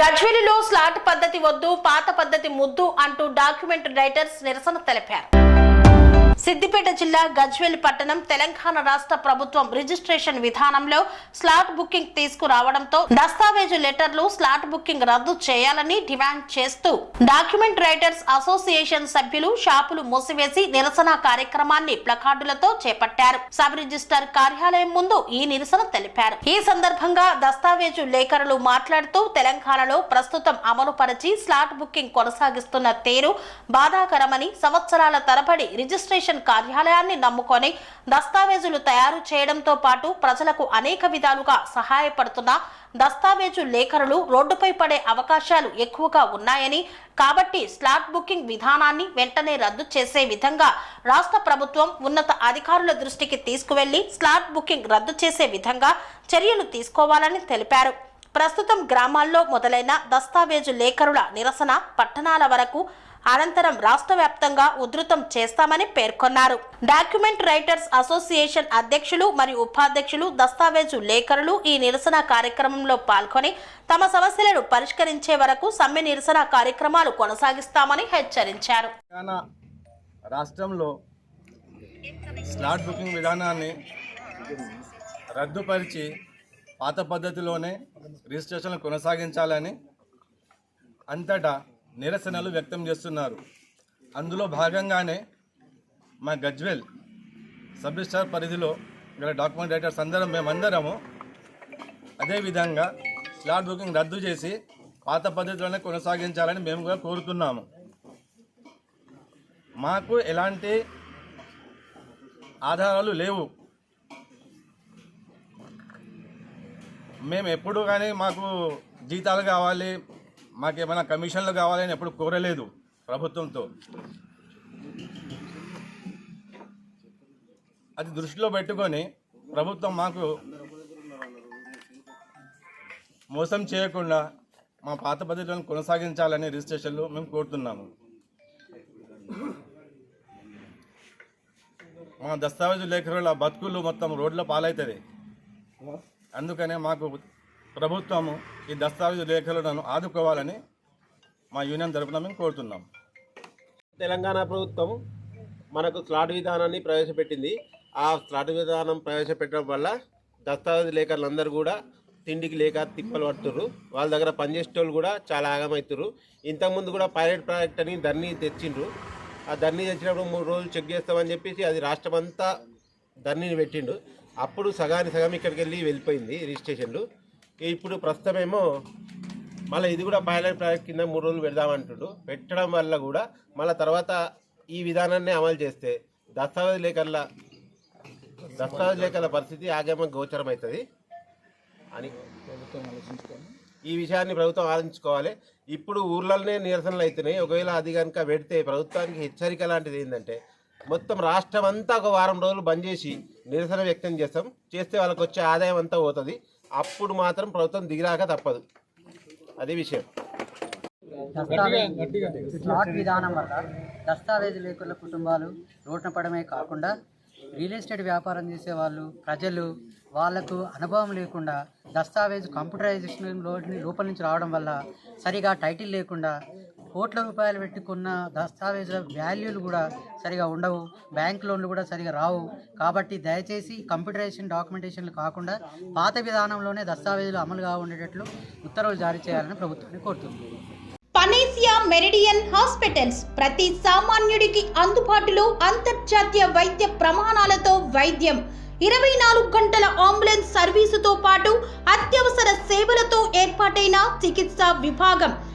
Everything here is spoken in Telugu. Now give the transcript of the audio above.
గజ్వేలిలో స్లాట్ పద్ధతి వద్దు పాత పద్ధతి ముద్దు అంటూ డాక్యుమెంట్ రైటర్స్ నిరసన తెలిపారు. సిద్దిపేట జిల్లా గజ్వేల్ పట్టణం తెలంగాణ రాష్ట్ర ప్రభుత్వం రిజిస్ట్రేషన్ విధానంలో స్లాట్ బుకింగ్ తీసుకురావడంతో దస్తావేజు లెటర్లు స్లాట్ బుకింగ్ రద్దు చేయాలని డిమాండ్ చేస్తూ డాక్యుమెంట్ రైటర్స్ అసోసియేషన్ సభ్యులు షాపులు మూసివేసి నిరసన కార్యక్రమాన్ని ప్లకార్డులతో చేపట్టారు. సబ్ రిజిస్టర్ కార్యాలయం ముందు ఈ నిరసన తెలిపారు. ఈ సందర్భంగా దస్తావేజు లేఖరులు మాట్లాడుతూ తెలంగాణలో ప్రస్తుతం అమలుపరిచి స్లాట్ బుకింగ్ కొనసాగిస్తున్న తీరు బాధాకరమని సంవత్సరాల తరబడి రిజిస్ట్రేషన్ కార్యాలయాన్ని నమ్ముకొని దస్తావేజులు తయారు చేయడంతో పాటు ప్రజలకు అనేక విధాలుగా సహాయపడుతున్న దస్తావేజు లేఖరులు రోడ్డుపై పడే అవకాశాలు ఎక్కువగా ఉన్నాయని కాబట్టి స్లాట్ బుకింగ్ విధానాన్ని వెంటనే రద్దు చేసే విధంగా రాష్ట్ర ప్రభుత్వం ఉన్నత అధికారుల దృష్టికి తీసుకువెళ్ళి స్లాట్ బుకింగ్ రద్దు చేసే విధంగా చర్యలు తీసుకోవాలని తెలిపారు. ప్రస్తుతం గ్రామాల్లో మొదలైన దస్తావేజు లేఖరుల నిరసన పట్టణాల వరకు అనంతరం రాష్ట్ర వ్యాప్తంగా ఉధృతం చేస్తామని పేర్కొన్నారు. డాక్యుమెంట్ రైటర్స్ అసోసియేషన్ అధ్యక్షులు మరియు ఉపాధ్యక్షులు దస్తావేజు లేఖరులు ఈ నిరసన కార్యక్రమంలో పాల్గొని తమ సమస్యలను పరిష్కరించే వరకు సమ్మె నిరసన కార్యక్రమాలు కొనసాగిస్తామని హెచ్చరించారు. రాష్ట్రంలో స్లాట్ బుకింగ్ విధానాన్ని రద్దుపరిచి పాత పద్ధతిలోనే రిజిస్ట్రేషన్లు కొనసాగించాలని అంతటా నిరసనలు వ్యక్తం చేస్తున్నారు. అందులో భాగంగానే మా గజ్వెల్ సబ్ రిజిస్టార్ పరిధిలో గల డాక్యుమెంట్ రైటర్స్ అందరం మేమందరము అదేవిధంగా స్లాట్ బుకింగ్ రద్దు చేసి పాత పద్ధతిలోనే కొనసాగించాలని మేము కూడా కోరుతున్నాము. మాకు ఎలాంటి ఆధారాలు లేవు. మేము ఎప్పుడు కానీ మాకు జీతాలు కావాలి మాకు ఏమైనా కమిషన్లు కావాలని ఎప్పుడు కోరలేదు ప్రభుత్వంతో. అది దృష్టిలో పెట్టుకొని ప్రభుత్వం మాకు మోసం చేయకుండా మా పాత పద్ధతులను కొనసాగించాలని రిజిస్ట్రేషన్లు మేము కోరుతున్నాము. మా దస్తావేజు లేఖరుల బతుకులు మొత్తం రోడ్ల పాలవుతుంది అందుకనే మాకు ప్రభుత్వము ఈ దస్తావేజు లేఖలను ఆదుకోవాలని మా యూనియన్ తరఫున మేము కోరుతున్నాం. తెలంగాణ ప్రభుత్వం మనకు స్లాట్ విధానాన్ని ప్రవేశపెట్టింది. ఆ స్లాట్ విధానం ప్రవేశపెట్టడం వల్ల దస్తావేజు లేఖలందరూ కూడా తిండికి లేక తిప్పలు పడుతుర్రు. వాళ్ళ దగ్గర పనిచేసేటోళ్ళు కూడా చాలా ఆగమవుతుర్రు ఇంతకుముందు కూడా పైలట్ ప్రాజెక్ట్ అని ధర్నీ తెచ్చిండ్రు. ఆ ధర్నీ తెచ్చినప్పుడు మూడు రోజులు చెక్ చేస్తామని చెప్పేసి అది రాష్ట్రం అంతా ధర్నీని పెట్టిండు. అప్పుడు సగానికి సగం ఇక్కడికి వెళ్ళి వెళ్ళిపోయింది రిజిస్ట్రేషన్లు. ఇప్పుడు ప్రస్తుతమేమో మళ్ళీ ఇది కూడా పైలట్ ప్రాజెక్ట్ కింద మూడు రోజులు పెడదామంటుడు. పెట్టడం వల్ల కూడా మళ్ళీ తర్వాత ఈ విధానాన్ని అమలు చేస్తే దస్తావేజ్ లేఖల దస్తావేజ్ లేఖల పరిస్థితి ఆగమ గోచరం అవుతుంది. అని ఈ విషయాన్ని ప్రభుత్వం ఆలోచించుకోవాలి. ఇప్పుడు ఊర్లలోనే నిరసనలు అవుతున్నాయి. ఒకవేళ అది కనుక పెడితే ప్రభుత్వానికి హెచ్చరిక లాంటిది ఏంటంటే మొత్తం రాష్ట్రం అంతా ఒక వారం రోజులు బంద్ చేసి నిరసన వ్యక్తం చేస్తాం. చేస్తే వాళ్ళకి వచ్చే ఆదాయం అంతా పోతుంది. అప్పుడు మాత్రం ప్రభుత్వం దిగిరాక తప్పదు. అదే విషయం. దస్తావేజ్ స్లాట్ విధానం వల్ల దస్తావేజ్ లేకుల కుటుంబాలు రోడ్డు పడమే కాకుండా రియల్ ఎస్టేట్ వ్యాపారం చేసే వాళ్ళు ప్రజలు వాళ్ళకు అనుభవం లేకుండా దస్తావేజ్ కంప్యూటరైజేషన్ లోపల నుంచి రావడం వల్ల సరిగా టైటిల్ లేకుండా కోట్ల రూపాయలు పెట్టుకున్న దస్తావేజుల వాల్యూలు కూడా సరిగా ఉండవు. బ్యాంక్ లోన్లు కూడా సరిగా రావు. కాబట్టి దయచేసి కంప్యూటరైజేషన్ డాక్యుమెంటేషన్లు కాకుండా పాత విధానంలోనే దస్తావేజులు అమలుగా ఉండేటట్లు ఉత్తర్వులు జారీ చేయాలని ప్రభుత్వాన్ని కోరుతుంది. పనేసియా మెరిడియన్ హాస్పిటల్స్ ప్రతి సామాన్యుడికి అందుబాటులో అంతర్జాతీయ వైద్య ప్రమాణాలతో వైద్యం. ఇరవై నాలుగు గంటల అంబులెన్స్ సర్వీసుతో పాటు అత్యవసర సేవలతో ఏర్పాటైన చికిత్సా విభాగం.